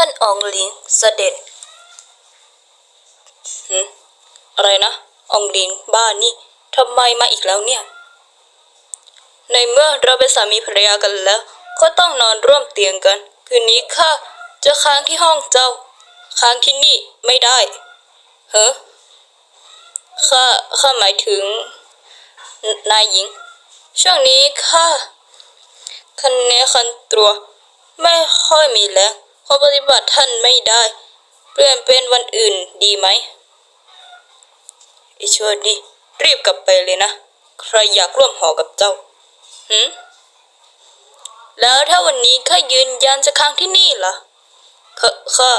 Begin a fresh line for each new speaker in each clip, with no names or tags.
ท่านองหลิงเสด็จหืมอะไรนะองหลิงบ้านนี่ทำไมมาอีกแล้วเนี่ย ในเมื่อเราเป็นสามีภรรยากันแล้ว ก็ต้องนอนร่วมเตียงกัน คืนนี้ข้าจะค้างที่ห้องเจ้า ค้างที่นี่ไม่ได้เฮ้อข้าข้าหมายถึง นายหญิง ช่วงนี้ข้าคันเนื้อคันตัว ไม่ค่อยมีแล้ว รงขอปฏิบัติท่านไม่ได้ เปลี่ยนเป็นวันอื่นดีไหมไอชวนนี่รีบกลับไปเลยนะ ใครอยากร่วมหอกับเจ้าหืมแล้วถ้าวันนี้ข้ายืนยันจะค้างที่นี่ล่ะข้าข้า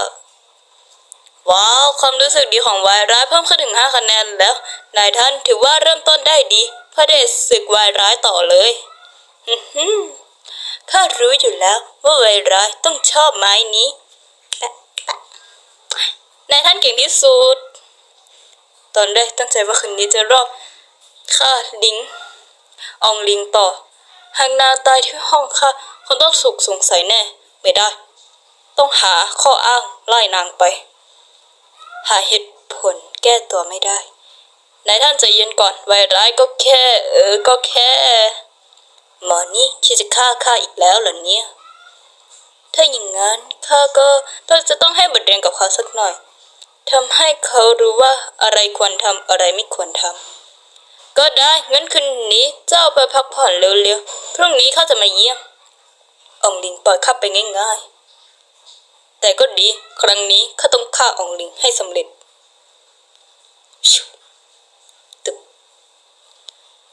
ว้าว ความรู้สึกดีของวายร้ายเพิ่มขึ้นถึงห้าคะแนนแล้ว นายท่านถือว่าเริ่มต้นได้ดีพระเดชศึกวายร้ายต่อเลยฮึ่ม ข้ารู้อยู่แล้วว่าวายร้ายต้องชอบไม้นี้แปะแปะนายท่านเก่งที่สุด ตอนแรกตั้งใจว่าคืนนี้จะรอบฆ่าลิงอองลิงต่อ หากนางตายที่ห้องข้าคงต้องสุกสงสัยแน่ ไม่ได้ ต้องหาข้ออ้างไล่นางไป หาเหตุผลแก้ตัวไม่ได้นายท่านใจเย็นก่อนไวร้ายก็แค่ เออ ก็แค่ หมอนี่คิดจะฆ่าข้าอีกแล้วเหรอเนี่ย ถ้าอย่างงั้นข้าก็ต้องจะต้องให้บทเรียนกับเขาสักหน่อยทำให้เขารู้ว่าอะไรควรทำอะไรไม่ควรทำก็ได้งั้นคืนนี้เจ้าไปพักผ่อนเร็วๆพรุ่งนี้เขาจะมาเยี่ยมองลิงปล่อยข้าไปง่ายๆ แต่ก็ดีครั้งนี้ข้าต้องฆ่าองลิงให้สำเร็จ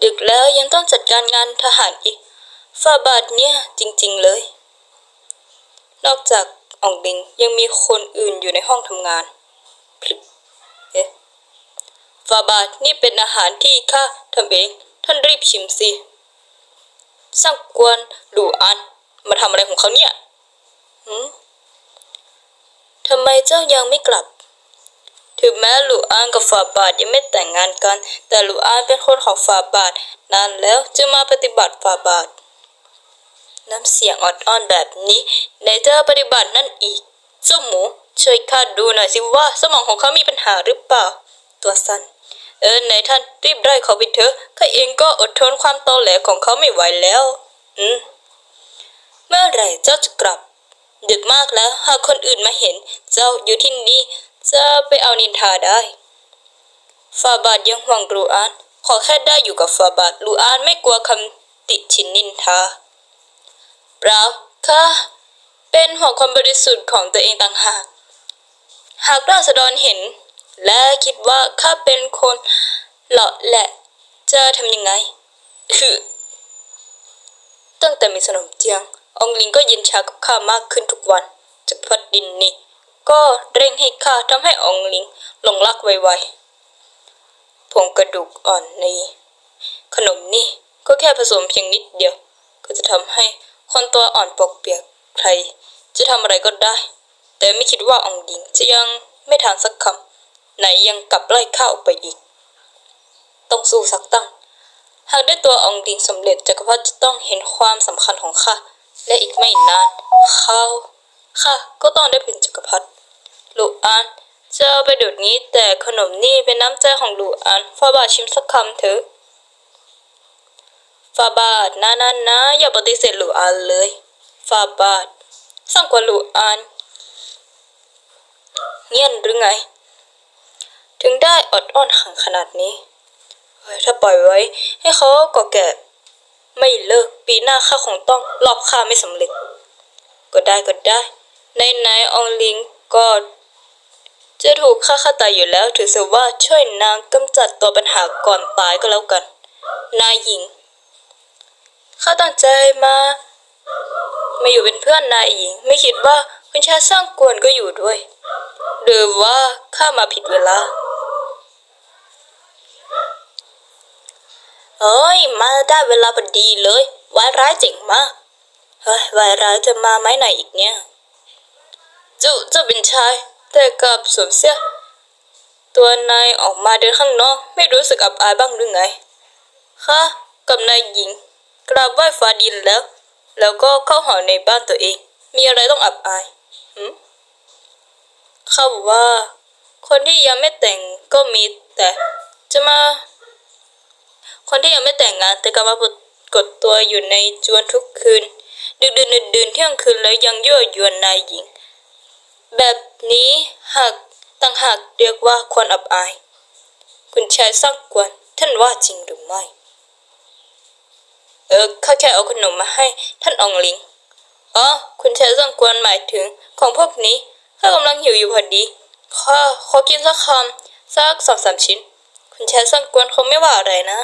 ดึกแล้วยังต้องจัดการงานทหารอีกฟาบาทเนี่ยจริงๆเลย นอกจากอองลิงยังมีคนอื่นอยู่ในห้องทำงานพลึบเอ๊ะฟาบาทนี่เป็นอาหารที่ข้าทำเอง ท่านรีบชิมสิสร้างกวนหลูอัน มาทำอะไรของเขาเนี่ยหืมทำไมเจ้ายังไม่กลับ ถึงแม้หลูอานกับฟาบาทยังไม่แต่งงานกัน แต่หลูอานเป็นคนของฟาบาทนานแล้วจึงมาปฏิบัติฟาบาท น้ำเสียงอดอ้อนแบบนี้ไหนจะปฏิบัตินั่นอีกเจ้าหมูช่วยข้าดูหน่อยสิว่าสมองของเขามีปัญหาหรือเปล่า ตัวสั้นเออไหนท่านรีบไล่เขาไปเถอะข้าเองก็อดทนความตอแหลของเขาไม่ไหวแล้ว อืมเมื่อไหร่เจ้าจะกลับ ดึกมากแล้วหากคนอื่นมาเห็น เจ้าอยู่ที่นี่ จะไปเอานินทาได้ฟาบาทยังห่วงลูอานขอแค่ได้อยู่กับฟาบาทลูอานไม่กลัวคำติชินนินทาเปล่าค่ะเป็นห่วงความบริสุทธิ์ของตัวเองต่างหาก หากราษฎรเห็น และคิดว่าข้าเป็นคนเหลาะแหละจะทำยังไงคือตั้งแต่มีสนมเจียงอองลิงก็เย็นชากับข้ามากขึ้นทุกวันจากพัดดินนี่ ก็เร่งให้ข้าทำให้องลิงหลงรักไวๆผงกระดูกอ่อนในขนมนี่ก็แค่ผสมเพียงนิดเดียว ก็จะทำให้คนตัวอ่อนปอกเปียกใคร จะทำอะไรก็ได้ แต่ไม่คิดว่าองลิงจะยังไม่ทานสักคำไหนยังกลับไล่ข้าออกไปอีก ต้องสู้สักตั้ง หากได้ตัวอองดิงสำเร็จจักรพรรดิจะต้องเห็นความสำคัญของข้าและอีกไม่นานเขาข้าก็ต้องได้เป็นจักรพรรดิ ลูอานเจะเอาไปดี๋ยวนี้แต่ขนมนี่เป็นน้ำใจของลูอานฟาบาชิมสักคำเถอะฟาบาทนะนะนะอย่าปฏิเสธลูอานเลยฟาบาทสั่งกว่าลูอานเงียนหรือไง ถึงได้อดอ้อนขังขนาดนี้ถ้าปล่อยไว้ ให้เขาก่อแก่ไม่เลิกปีหน้าข้าคงต้องรอบข้าไม่สำเร็จ ก็ได้ก็ได้ในไหนองลิงก็ จะถูกฆ่าฆ่าตายอยู่แล้วถือซะว่าช่วยนางกำจัดตัวปัญหาก่อนตายก็แล้วกัน นายหญิงข้าตั้งใจมามาอยู่เป็นเพื่อนนายหญิง ไม่คิดว่าคุณชายสร้างกวนก็อยู่ด้วยหรือว่าข้ามาผิดเวลาเฮ้ย มาได้เวลาพอดีเลยวายร้ายเจ๋งมากเฮ้ยวายร้ายจะมาไหมไหนอีกเนี่ยจ้าเจ้าเป็นชาย แต่กับสวมเสื้อตัวนายออกมาเดินข้างนอกไม่รู้สึกอับอายบ้างหรือไงค่ะกับนายหญิง กราบไหว้ฟ้าดินแล้ว แล้วก็เข้าหอในบ้านตัวเอง มีอะไรต้องอับอายหืมเข้าว่า คนที่ยังไม่แต่งก็มีแต่จะมา คนที่ยังไม่แต่งงาน แต่ก็มาปรากฏตัวอยู่ในจวนทุกคืน ดึกดื่นดึกดื่นเที่ยงคืนแล้วยังยั่วยวนนายหญิง แบบนี้หากต่างหากเรียกว่าควรอับอาย คุณชายสร้างกวนท่านว่าจริงหรือไม่ เออข้าแค่เอาขนมมาให้ท่านอองลิงอ๋อคุณชายสร้างกวนหมายถึงของพวกนี้ข้ากำลังหิวอยู่พอดีข้าขอกินสักคำสักสองสามชิ้น คุณชายสร้างกวนคงไม่ว่าอะไรนะ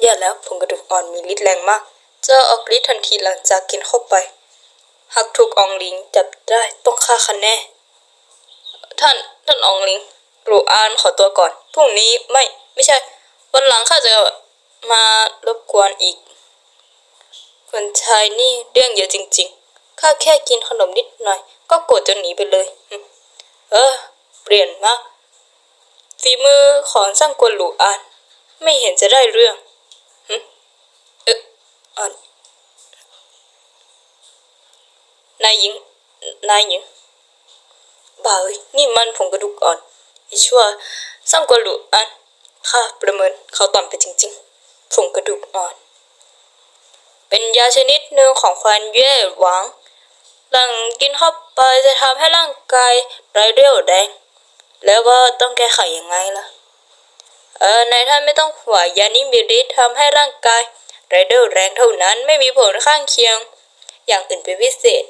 แย่แล้วผงกระดูกอ่อนมีฤทธิ์แรงมากจะออกฤทธิ์ทันทีหลังจากกินเข้าไป หากถูกอองลิงจับได้ต้องฆ่าคันแน่ ท่านท่านอองลิงหลูอานขอตัวก่อนพรุ่งนี้ไม่ไม่ใช่ วันหลังข้าจะมารบกวนอีกคนชายนี่เรื่องเยอะจริง ๆ ข้าแค่กินขนมนิดหน่อย ก็โกรธจนหนีไปเลย เออ เปลี่ยนมากฝีมือของสร้างกวนหลูอาน ไม่เห็นจะได้เรื่องเอออ่อน นายหญิง นายหญิง บ่าเอ้ยนี่มันผงกระดูกอ่อนไอ้ชั่วสร้างกวนหลูอานข้าประเมินเขาต่ำไปจริงๆผงกระดูกอ่อน เป็นยาชนิดหนึ่งของควานเย่หวัง หลังกินเข้าไปจะทำให้ร่างกายไร้เรี่ยวแรง แล้วก็ต้องแก้ไขยังไงล่ะ เออนายท่านไม่ต้องห่วงยานี้มีฤทธิ์ทำให้ร่างกายไร้เรี่ยวแรงเท่านั้นไม่มีผลข้างเคียง อย่างอื่นเป็นพิเศษ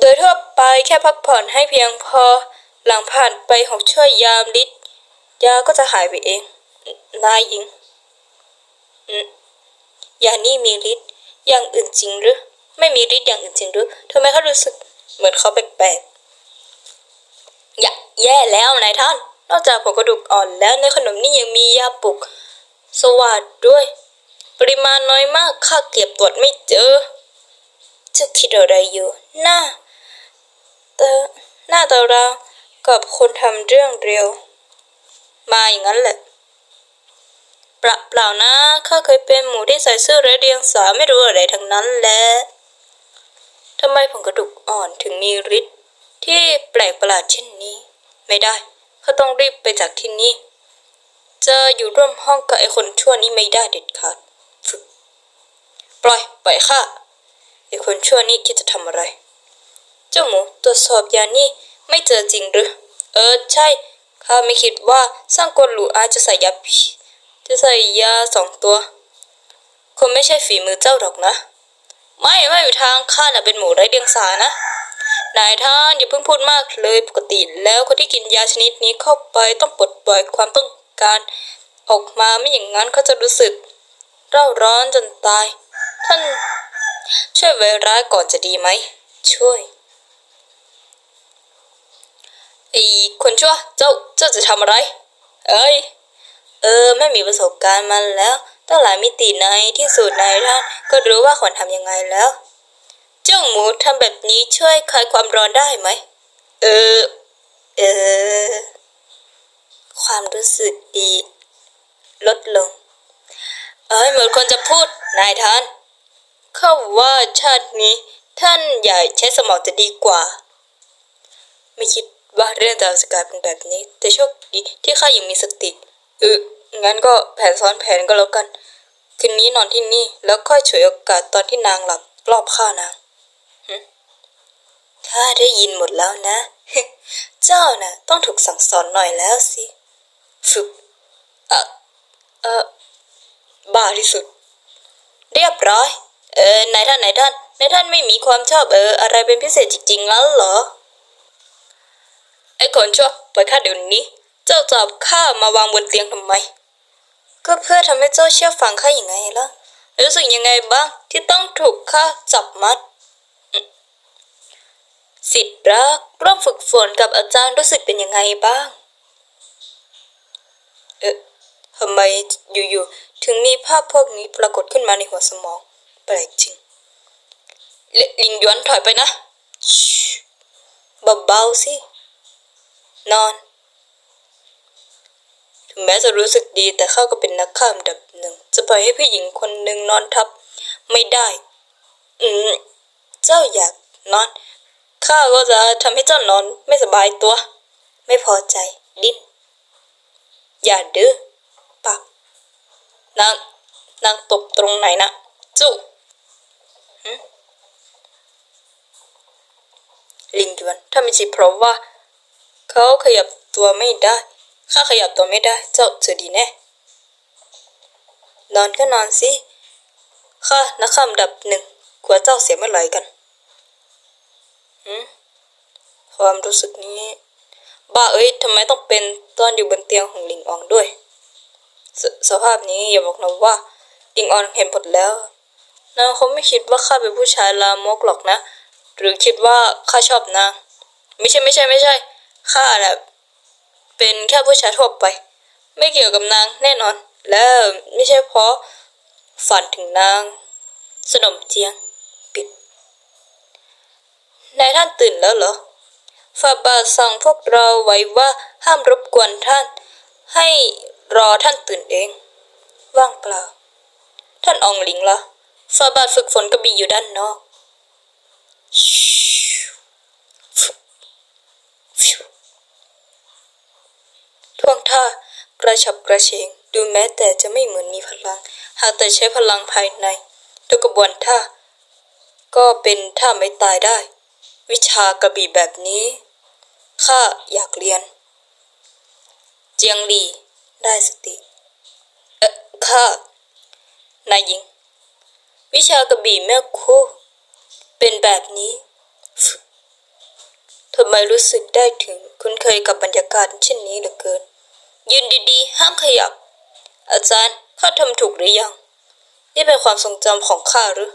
โดยทั่วไปแค่พักผ่อนให้เพียงพอ หลังผ่านไปหกชั่วยามฤทธิ์ยาก็จะหายไปเอง นายหญิงอืมยานี่มีฤทธิ์อย่างอื่นจริงหรือ ไม่มีฤทธิ์อย่างอื่นจริงหรือทำไมเขารู้สึกเหมือนเขาแปลกๆอย่าแย่แล้วนายท่าน นอกจากผงกระดูกอ่อนแล้วในขนมนี่ยังมียาปลุก สวัสดด้วย ปริมาณน้อยมากข้าเก็บตรวจไม่เจอจะคิดอะไรอยู่น้า หน้าตาเรากับคนทำเรื่องเร็ว มาอย่างนั้นแหละเปล่าเปล่านะข้าเคยเป็นหมูที่ใส่เสื้อและเรียงสาไม่รู้อะไรทั้งนั้นแหละทำไมผงกระดูกอ่อนถึงมีฤทธิ์ที่แปลกประหลาดเช่นนี้ ไม่ได้ข้าต้องรีบไปจากที่นี่จะอยู่ร่วมห้องกับไอ้คนชั่วนี้ไม่ได้เด็ดขาดฝึกปล่อยปล่อยข้าไอ้คนชั่วนี่คิดจะทำอะไร เจ้าหมูตรวจสอบยานี่ไม่เจอจริงหรือ เออใช่ ข้าไม่คิดว่าสร้างกลหลูอาจจะใส่ยาพิจะใส่ยาสองตัว คงไม่ใช่ฝีมือเจ้าหรอกนะ ไม่ไม่มีทางข้าน่ะเป็นหมูไร้เดียงสานะนายท่านอย่าเพิ่งพูดมากเลยปกติแล้วคนที่กินยาชนิดนี้เข้าไปต้องปลดปล่อยความต้องการ ออกมาไม่อย่างนั้นเขาจะรู้สึกเร่าร้อนจนตาย ท่านช่วยไวร้ายก่อนจะดีไหม ช่วย ไอ้คนชั่ว เจ้า เจ้าจะทำอะไร เอ้ย เออ ไม่มีประสบการณ์มาแล้วตั้งหลายมิติในที่สุดนายท่านก็รู้ว่าควรทำยังไงแล้ว เจ้าหมูทำแบบนี้ช่วยคลายความร้อนได้ไหม เออ เออ ความรู้สึกดี ลดลง เอ้ยเหมือนคนจะพูด นายท่าน เข้าว่าชาตินี้ ท่านใหญ่ใช้สมองจะดีกว่า ไม่คิด ว่าเรื่องราวจะกลายเป็นแบบนี้ แต่โชคดีที่ข้ายังมีสติเอองั้นก็แผนซ้อนแผนก็แล้วกัน คืนนี้นอนที่นี่แล้วค่อยฉวยโอกาสตอนที่นางหลับรอบฆ่านางข้าได้ยินหมดแล้วนะ เจ้าน่ะ ต้องถูกสั่งสอนหน่อยแล้วสิฝึกเออเออบ้าที่สุด เรียบร้อย เออนายท่านนายท่านนายท่านไม่มีความชอบเอออะไรเป็นพิเศษจริงๆแล้วเหรอ คนชั่วปล่อยข้าเดี๋ยวนี้ เจ้าจับข้ามาวางบนเตียงทำไม ก็เพื่อทำให้เจ้าเชื่อฟังข้าอย่างไงล่ะ รู้สึกยังไงบ้างที่ต้องถูกข้าจับมัด สิทธิ์รักร่วมฝึกฝนกับอาจารย์รู้สึกเป็นยังไงบ้าง เอ๊ะทำไมอยู่ๆถึงมีภาพพวกนี้ปรากฏขึ้นมาในหัวสมอง แปลกจริงเลลิงย้อนถอยไปนะ เบาๆสิ นอน ถึงแม้จะรู้สึกดีแต่ข้าก็เป็นนักฆ่าอันดับหนึ่ง จะปล่อยให้ผู้หญิงคนหนึ่งนอนทับไม่ได้ อืม เจ้าอยากนอน ข้าก็จะทำให้เจ้านอนไม่สบายตัว ไม่พอใจ ดิ้น อย่าดื้อปักนางนางตบตรงไหนนะจุลิงยวนถ้าไม่ใช่เพราะว่า เขาขยับตัวไม่ได้ ข้าขยับตัวไม่ได้ เจ้าจะดีแน่ นอนก็นอนสิข้านักข่ำดับหนึ่งกลัวเจ้าเสียเมื่อไหร่กันหืมความรู้สึกนี้ บ้าเอ้ยทำไมต้องเป็นตอนอยู่บนเตียงของลิงอองด้วยสสภาพนี้อย่าบอกนะว่าลิงออนเห็นหมดแล้วนางคงไม่คิดว่าข้าเป็นผู้ชายลามกหรอกนะ หรือคิดว่าข้าชอบนางไม่ใช่ไม่ใช่ไม่ใช่ ข้าน่ะเป็นแค่ผู้ชายทั่วไป ไม่เกี่ยวกับนางแน่นอน แล้วไม่ใช่เพราะฝันถึงนาง สนมเจียงปิดนายท่านตื่นแล้วเหรอฝ่าบาทสั่งพวกเราไว้ว่าห้ามรบกวนท่าน ให้รอท่านตื่นเอง ว่างเปล่า ท่านอองหลิงล่ะฝ่าบาทฝึกฝนกระบี่อยู่ด้านนอก ท่วงท่ากระฉับกระเฉง ดูแม้แต่จะไม่เหมือนมีพลัง หากแต่ใช้พลังภายในทุกกระบวนท่า ก็เป็นท่าไม่ตายได้ วิชากระบี่แบบนี้ข้าอยากเรียน เจียงหลีได้สติ เอ่อข้านายหญิง วิชากระบี่แม่คู่เป็นแบบนี้ทำไมรู้สึกได้ถึง คุ้นเคยกับบรรยากาศเช่นนี้เหลือเกิน ยืนดีๆ ห้ามขยับ อาจารย์ข้าทำถูกหรือยัง นี่เป็นความทรงจำของข้าหรือ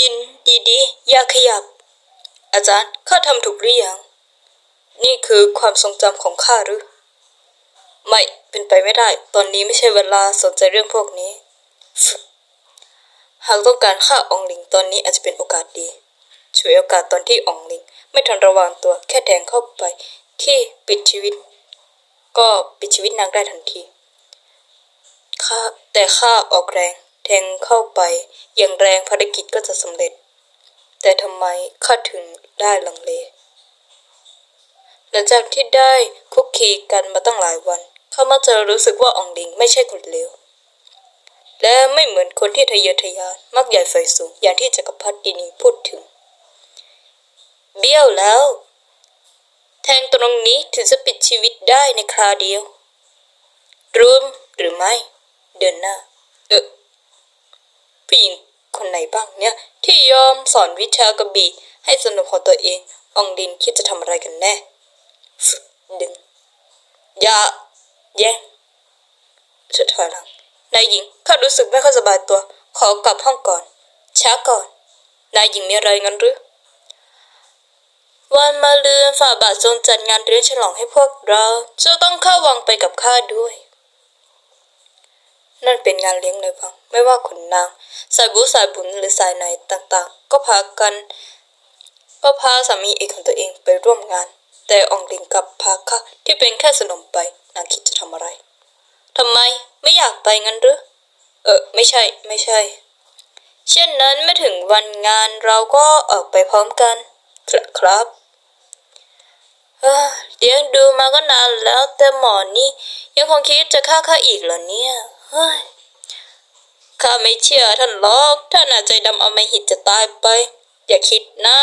ยินดีๆ อย่าขยับ อาจารย์ข้าทำถูกหรือยัง นี่คือความทรงจำของข้าหรือ ไม่เป็นไปไม่ได้ ตอนนี้ไม่ใช่เวลาสนใจเรื่องพวกนี้ หากต้องการฆ่าอองลิงตอนนี้อาจจะเป็นโอกาสดีช่วยโอกาสตอนที่อองลิง ไม่ทันระวังตัวแค่แทงเข้าไป ที่ปิดชีวิต ก็ปิดชีวิตนางได้ทันทีข้าแต่ข้าออกแรงแทงเข้าไปอย่างแรงภารกิจก็จะสำเร็จ แต่ทำไมข้าถึงได้ลังเล หลังจากที่ได้คุกคีกันมาตั้งหลายวันข้ามักจะรู้สึกว่าอองดิงไม่ใช่คนเลวและไม่เหมือนคนที่ทะเยอทะยานมักใหญ่ไฟสูงอย่างที่จักรพรรดินีพูดถึง เบี้ยวแล้ว แทงตรงนี้ถึงจะปิดชีวิตได้ในคราเดียว รู้หรือไม่ เดินหน้า เออผู้หญิงคนไหนบ้างเนี่ย ที่ยอมสอนวิชากระบี่ให้สนุกของตัวเอง องดินคิดจะทำอะไรกันแน่ ดึง อย่า แย่งเธอถอยหลัง นายหญิงข้ารู้สึกไม่ค่อยสบายตัว ขอกลับห้องก่อน ช้าก่อน นายหญิงมีอะไรงั้นหรือ วันมาเลือนฝ่าบาททรงจัดงานเลี้ยงฉลองให้พวกเราจะต้องเข้าวังไปกับข้าด้วย นั่นเป็นงานเลี้ยงในวังไม่ว่าขุนนาง สายบุสายบุญหรือสายไหนต่างๆ ก็พากัน ก็พาสามีเอกของตัวเองไปร่วมงาน แต่อองลิงกับพาข้าที่เป็นแค่สนมไปนางคิดจะทำอะไรทำไมไม่อยากไปงั้นหรือเออไม่ใช่ไม่ใช่ เช่นนั้นไม่ถึงวันงานเราก็ออกไปพร้อมกัน ครับ เออเลี้ยงดูมาก็นานแล้วแต่หมอนี่ยังคงคิดจะฆ่าข้าอีกเหรอเนี่ยเฮ้ยข้าไม่เชื่อท่านหรอกท่านอาจใจดำเอาไม่หิตจะตายไป อย่าคิดนะ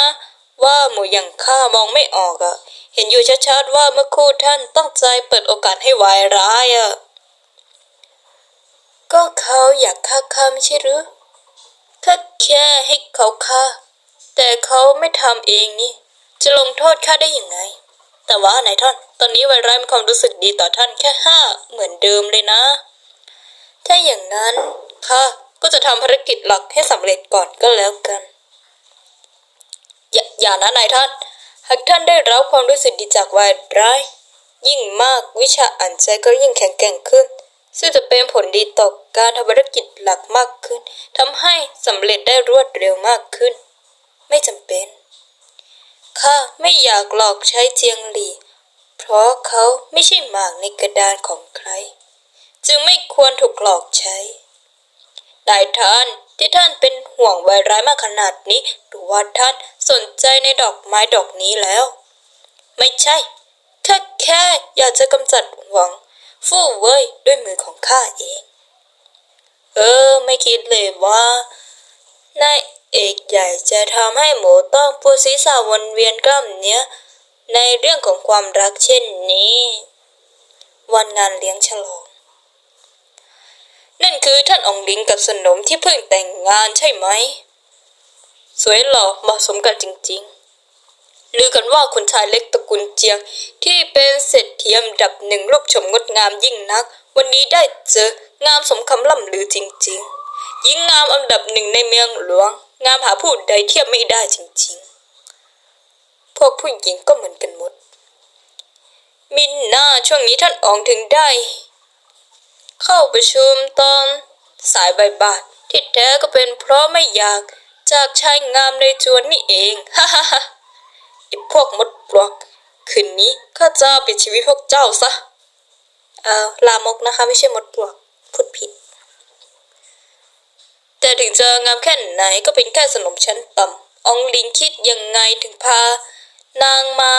ว่าหมูอย่างข้ามองไม่ออกอะเห็นอยู่ชัดๆว่าเมื่อคู่ท่านตั้งใจเปิดโอกาสให้วายร้ายอะก็เขาอยากฆ่าข้าไม่ใช่หรือข้าแค่ให้เขาฆ่าแต่เขาไม่ทำเองนี่ จะลงโทษข้าได้ยังไง แต่ว่านายท่าน ตอนนี้ไวรัสมีความรู้สึกดีต่อท่านแค่ห้าเหมือนเดิมเลยนะ ถ้าอย่างนั้นข้าก็จะทำภารกิจหลักให้สำเร็จก่อนก็แล้วกัน อย่าอย่านะนายท่าน หากท่านได้รับความรู้สึกดีจากไวรัสยิ่งมากวิชาอ่านใจก็ยิ่งแข็งแกร่งขึ้น ซึ่งจะเป็นผลดีต่อการทำภารกิจหลักมากขึ้นทำให้สำเร็จได้รวดเร็วมากขึ้น ไม่จำเป็น ข้าไม่อยากหลอกใช้เจียงหลี่ เพราะเขาไม่ใช่หมากในกระดานของใคร จึงไม่ควรถูกหลอกใช้นายท่านที่ท่านเป็นห่วงไวร้ายมากขนาดนี้หรือว่าท่านสนใจในดอกไม้ดอกนี้แล้ว ไม่ใช่แค่แค่อยากจะกำจัดหวัง ฟู่เว่ยด้วยมือของข้าเอง เออ ไม่คิดเลยว่า นาย เอกใหญ่จะทำให้หมูต้องปวดศีรษะวนเวียนกล้ามเนื้อในเรื่องของความรักเช่นนี้ วันงานเลี้ยงฉลอง นั่นคือท่านองลิงกับสนมที่เพิ่งแต่งงานใช่ไหม สวยหล่อเหมาะสมกันจริงๆลือกันว่าคุณชายเล็กตระกูลเจียงที่เป็นเศรษฐีอันดับหนึ่งรูปชมงดงามยิ่งนัก วันนี้ได้เจองามสมคำล่ำลือจริงๆยิ่งงามอันดับหนึ่งในเมืองหลวง งามหาผู้ใดเทียบไม่ได้จริงๆ พวกผู้หญิงก็เหมือนกันหมด มินน่าช่วงนี้ท่านอองถึงได้ เข้าประชุมตอนสายบ่ายๆที่แท้ก็เป็นเพราะไม่อยากจากชายงามในจวนนี่เองฮ่าฮ่าฮ่าไอพวกมดปลวกคืนนี้ข้าจะปิดชีวิตพวกเจ้าซะ เอ่อลามกนะคะ ไม่ใช่มดปลวกพูดผิด แต่ถึงจะงามแค่ไหนก็เป็นแค่สนมชั้นต่ำอองลิงคิดยังไงถึงพา นางมา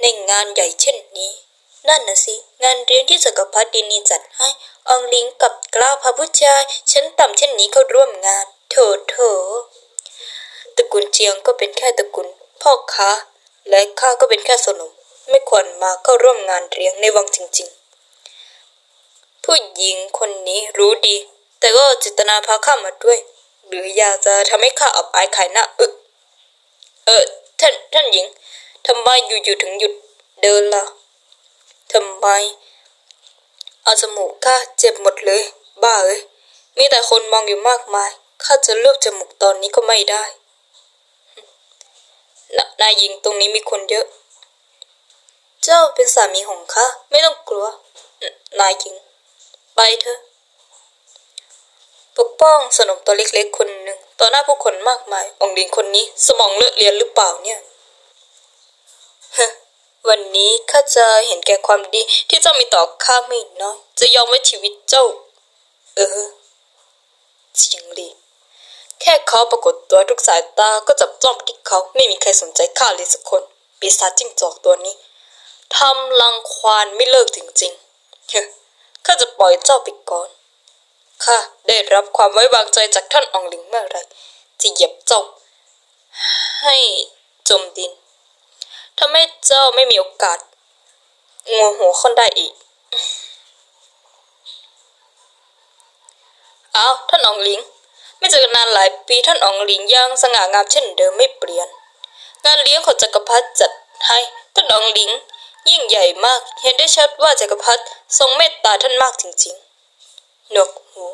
ในงานใหญ่เช่นนี้ นั่นน่ะสิ งานเลี้ยงที่จักพรรดินีจัดให้อองลิงกับกล้าพระผู้ชายชั้นต่ำเช่นนี้เข้าร่วมงาน โถโถตระกูลเจียงก็เป็นแค่ตระกูลพ่อค้าและข้าก็เป็นแค่สนมไม่ควรมาเข้าร่วมงานเลี้ยงในวังจริง ๆ ผู้หญิงคนนี้รู้ดี แต่ก็จิตนาพาข้ามาด้วย หรืออยากจะทำให้ข้าอับอายขายหน้าอึเออท่านท่านหญิงทำไมอยู่ๆถึงหยุดเดินล่ะทำไมเอาจมูกข้าเจ็บหมดเลย บ้าเอ้ยมีแต่คนมองอยู่มากมายข้าจะเลือกจมูกตอนนี้ก็ไม่ได้นนายหญิงตรงนี้มีคนเยอะ เจ้าเป็นสามีของข้าไม่ต้องกลัวนนายหญิง ไปเถอะ ปกป้องสนมตัวเล็กๆคนหนึ่งต่อหน้าผู้คนมากมาย องค์ดินคนนี้สมองเลอะเลือนหรือเปล่าเนี่ยฮวันนี้ข้าจะเห็นแก่ความดีที่เจ้ามีต่อข้าไม่น้อยจะยอมไว้ชีวิตเจ้า เออจริงดิแค่เขาปรากฏตัวทุกสายตาก็จับจ้องไปที่เขาไม่มีใครสนใจข้าเลยสักคนปีศาจจิ้งจอกตัวนี้ทำลังควานไม่เลิกจริงๆเฮ้ข้าจะปล่อยเจ้าไปก่อน ข้าได้รับความไว้วางใจจากท่านอองหลิงเมื่อไหรจะเหยียบเจ้าให้จมดินทำให้เจ้าไม่มีโอกาสงัวหัวคนได้อีกเอ้าท่านอองหลิง ไม่เจอกันนานหลายปีท่านอองหลิงยังสง่างามเช่นเดิมไม่เปลี่ยน งานเลี้ยงของจักรพรรดิจัดให้ท่านอองหลิง ยิ่งใหญ่มาก เห็นได้ชัดว่าจักรพรรดิทรงเมตตาท่านมากจริงๆ หนวกหู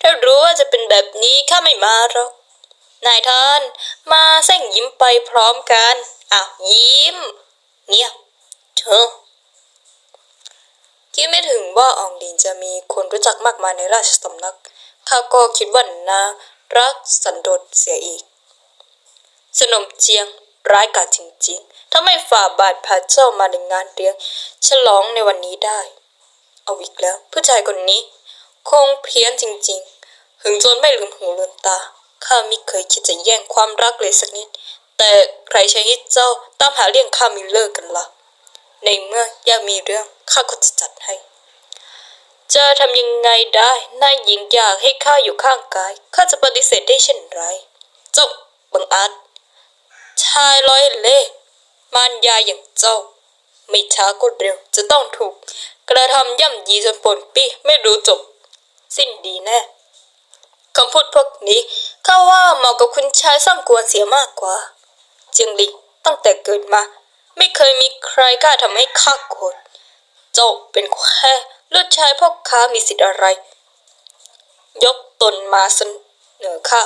ถ้ารู้ว่าจะเป็นแบบนี้ข้าไม่มาหรอก นายท่านมาแซงยิ้มไปพร้อมกันอ้าวยิ้ม เงียบเธอคิดไม่ถึงว่าอองดินจะมีคนรู้จักมากมายในราชสำนักข้าก็คิดว่านารักสันโดษเสียอีก สนมเจียงร้ายกาจจริงๆ ถ้าไม่ฝ่าบาทพาเจ้ามาในงานเลี้ยง ฉลองในวันนี้ได้ เอาอีกแล้ว ผู้ชายคนนี้ คงเพี้ยนจริงๆ หึงจนไม่ลืมหูลืมตา ข้าไม่เคยคิดจะแย่งความรักเลยสักนิด แต่ใครใช้ให้เจ้าตามหาเรื่องข้ามิเลอร์กันละ่ะ ในเมื่ออยากมีเรื่องข้าก็จะจัดให้ จะทำยังไงได้นายหญิงอยากให้ข้าอยู่ข้างกาย ข้าจะปฏิเสธได้เช่นไร เจ้าบังอาจชายร้อยเล่มารยาอย่างเจ้า ไม่ช้าก็เร็วจะต้องถูก กระทำย่ำยีจนปนปีไม่รู้จบ สิ้นดีแน่คำพูดพวกนี้ข้าว่าเหมาะกับคุณชายสร้างกวนเสียมากกว่า เจียงหลีตั้งแต่เกิดมา ไม่เคยมีใครกล้าทำให้ข้าโกรธเจ้าเป็นแค่ลูกชายพ่อค้ามีสิทธิ์อะไร ยกตนมาเสนอข้า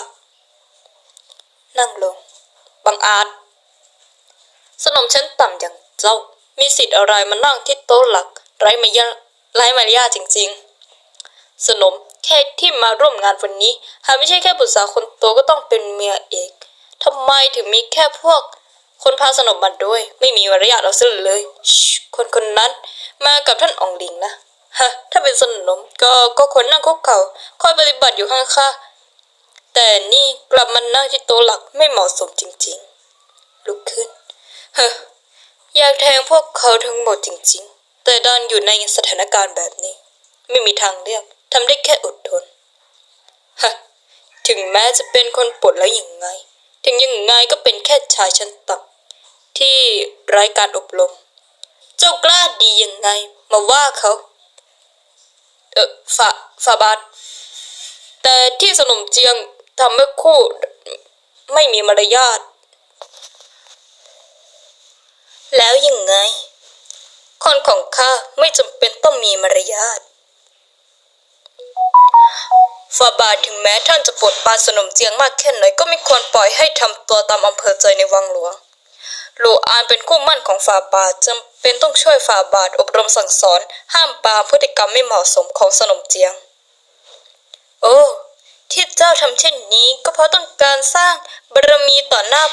นั่งลง บังอาจ สนมชั้นต่ำอย่างเจ้า มีสิทธิ์อะไรมานั่งที่โต๊ะหลัก ไร้มารยาไร้มารยาจริง ๆ สนมแค่ที่มาร่วมงานวันนี้ หากไม่ใช่แค่บุตรสาวคนโตก็ต้องเป็นเมียเอกทำไมถึงมีแค่พวก คนพาสนมมาด้วย ไม่มีมารยาทเอาซะเลยคนคนนั้นมากับท่านอองลิงนะฮะถ้าเป็นสนมก็ก็ควรนั่งคุกเข่าคอยปฏิบัติอยู่ข้างข้าแต่นี่กลับมานั่งที่โต๊ะหลักไม่เหมาะสมจริงๆ ลุกขึ้นเฮ้อยากแทงพวกเขาทั้งหมดจริงๆ แต่ดันอยู่ในสถานการณ์แบบนี้ ไม่มีทางเลือก ทำได้แค่อดทน ฮะ ถึงแม้จะเป็นคนปวดแล้วยังไง ถึงยังไงก็เป็นแค่ชายชั้นต่ำที่ไร้การอบรม เจ้ากล้าดียังไง มาว่าเขา เออฝาฝาบาท แต่ที่สนมเจียงทำให้คู่ไม่มีมารยาท แล้วยังไง คนของข้าไม่จำเป็นต้องมีมารยาท ฟาบาทถึงแม้ท่านจะปวดปานสนมเจียงมากแค่ไหนก็ไม่ควรปล่อยให้ทำตัวตามอำเภอใจในวังหลวงหลูอานเป็นคู่มั่นของฟาบาทจำเป็นต้องช่วยฟาบาทอบรมสั่งสอน ห้ามปามพฤติกรรมไม่เหมาะสมของสนมเจียง โอ้ที่เจ้าทำเช่นนี้ก็เพราะต้องการสร้างบารมีต่อหน้า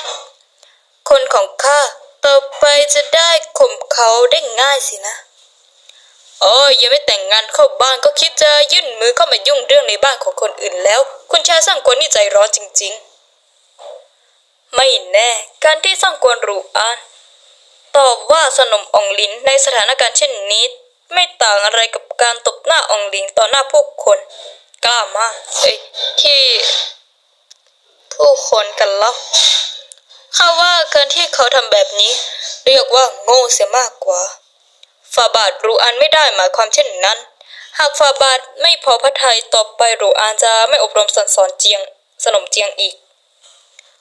คนของข้าต่อไปจะได้ข่มเขาได้ง่ายสินะ โอ้ยยังไม่แต่งงานเข้าบ้านก็คิดจะยื่นมือเข้ามายุ่งเรื่องในบ้านของคนอื่นแล้ว คุณชายสร้างกวนนี่ใจร้อนจริง ๆ ไม่แน่ การที่สร้างกวนรูอานตอบว่าสนมอองลินในสถานการณ์เช่นนี้ ไม่ต่างอะไรกับการตบหน้าอองลินต่อหน้าผู้คน กล้ามากเอ้ยที่ผู้คนกันเล่าข้าว่าการที่เขาทำแบบนี้ เรียกว่าโง่เสียมากกว่า ฟาบาทรูอันไม่ได้หมายความเช่นนั้น หากฟาบาทไม่พอพระทัยต่อไปรูอันจะไม่อบรมสั่งสอนเจียง สนมเจียงอีก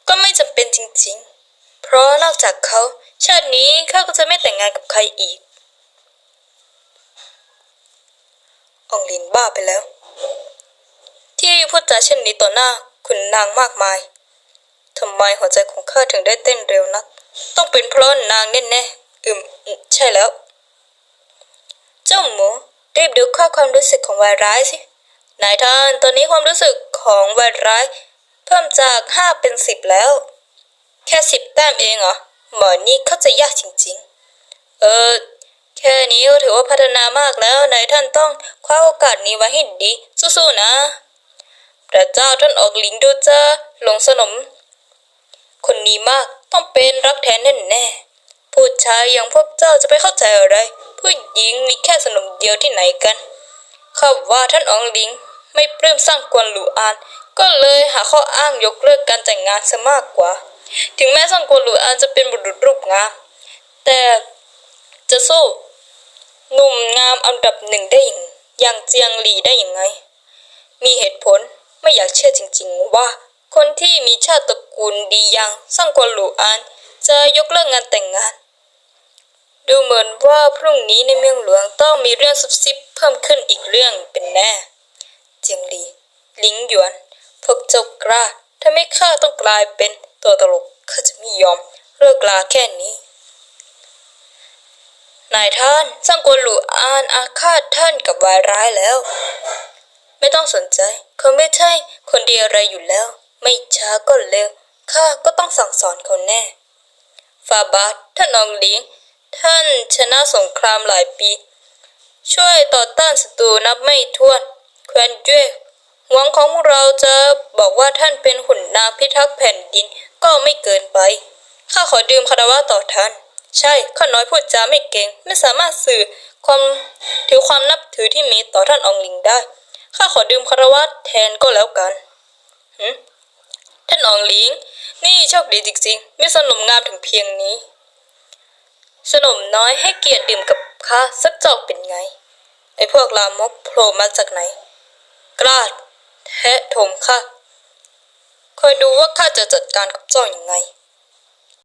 ก็ไม่จำเป็นจริงๆ เพราะนอกจากเขา ชาตินี้ข้าก็จะไม่แต่งงานกับใครอีกองลินบ้าไปแล้ว ที่พูดจาเช่นนี้ต่อหน้าคุณนางมากมายทำไมหัวใจของข้าถึงได้เต้นเร็วนัก ต้องเป็นเพราะนางแน่ๆอืม ใช่แล้ว เจ้าหมูรีบดูข้อความรู้สึกของวายร้ายสินายท่านตอนนี้ความรู้สึกของวายร้าย เพิ่มจากห้าเป็นสิบแล้ว แค่สิบแต้มเองเหรอหมอนี่เข้าใจยากจริงๆ เออแค่นี้ก็ถือว่าพัฒนามากแล้วนายท่านต้องคว้าโอกาสนี้ไว้ให้ดี สู้ๆนะพระเจ้าท่านออกลิงดูเจะหลงสนม คนนี้มากต้องเป็นรักแท้แน่แน่ๆผู้ชายอย่างพวกเจ้าจะไปเข้าใจอะไร ผู้หญิงมีแค่สนมเดียวที่ไหนกันข้าว่าท่านอองลิงไม่ปลื้มสร้างกวนหลูอาน ก็เลยหาข้ออ้างยกเลิกการแต่งงานซะมากกว่า ถึงแม้สร้างกวนหลูอานจะเป็นบุรุษรูปงามแต่จะสู้หนุ่มงามอันดับหนึ่งได้อย่างอย่างเจียงหลีได้อย่างไง มีเหตุผลไม่อยากเชื่อจริงๆว่า คนที่มีชาติตระกูลดีย่างสร้างกวนหลูอาน จะยกเลิกงานแต่งงาน ดูเหมือนว่าพรุ่งนี้ในเมืองหลวงต้องมีเรื่องซุบซิบเพิ่มขึ้นอีกเรื่องเป็นแน่ เจียงหลีหลิงหยวน พวกเจ้ากล้า ถ้าไม่ข้าต้องกลายเป็นตัวตลกข้าจะไม่ยอมเลิกลาแค่นี้ นายท่านสร้างกวนหลูอานอาฆาตท่านกับวายร้ายแล้ว ไม่ต้องสนใจเขาไม่ใช่คนดีอะไรอยู่แล้ว ไม่ช้าก็เร็วข้าก็ต้องสั่งสอนเขาแน่ฟาบาทท่านอองหลิง ท่านชนะสงครามหลายปี ช่วยต่อต้านศัตรูนับไม่ถ้วนแควนเจ้หวังของเราจะบอกว่าท่านเป็นหุ่นนางพิทักษ์แผ่นดินก็ไม่เกินไปข้าขอดื่มคารวะต่อท่าน ใช่ข้าน้อยพูดจาไม่เก่ง ไม่สามารถสื่อความถือความนับถือที่มีต่อท่านองลิงได้ข้าขอดื่มคารวะแทนก็แล้วกันหึท่านองลิง นี่โชคดีจริงๆไมีสนมงามถึงเพียงนี้ สนมน้อยให้เกียรติดื่มกับข้าสักจอกเป็นไง ไอ้พวกลามกโผล่มาจากไหน กล้าแทะถมข้าคอยดูว่าข้าจะจัดการกับเจ้าอย่างไง